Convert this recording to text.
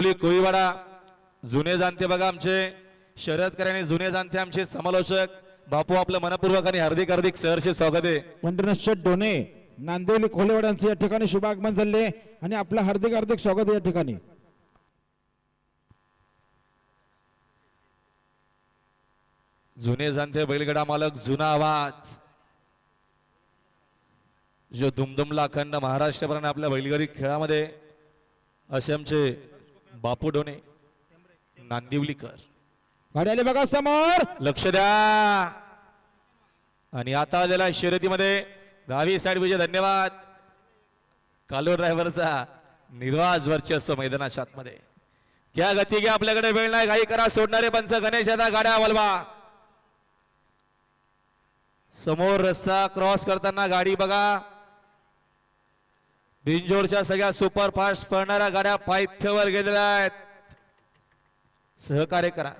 आपली कोळीवाडा जुने जाणते बघा आमचे. शर्यतकऱ्याने जुने जाणते आमचे समालोचक. बापू आपलं मनपूर्वक आणि हार्दिक हार्दिक सहर्षे स्वागत आहे. शेठ डोने नांदेवली खोलेवाड्यांचे या ठिकाणी शुभागमन झाले आणि आपलं हार्दिक हार्दिक स्वागत आहे या ठिकाणी. जुने जाणते बैलगडा मालक जुना आवाज. जो दुमदुमला अखंड महाराष्ट्रपर्यंत आपल्या बैलगाडी खेळामध्ये असे आमचे बापू डोने नांदिवलीकर. गाडी आली बघा समोर. लक्ष द्या. आणि आता आलेला शर्यतीमध्ये दहावी साईड विजय धन्यवाद. कालो ड्रायव्हरचा निर्वाज वर्चस्व मैदानाच्या आतमध्ये क्या गती घ्या आपल्याकडे वेळ नाही घाई करा सोडणारे पंच गणेश आता गाड्या वलवा समोर रस्ता क्रॉस करताना गाडी बघा. बिंजोरच्या सगळ्या सुपरफास्ट पळणाऱ्या गाड्या पायथ्यावर गेलेल्या आहेत. सहकार्य करा.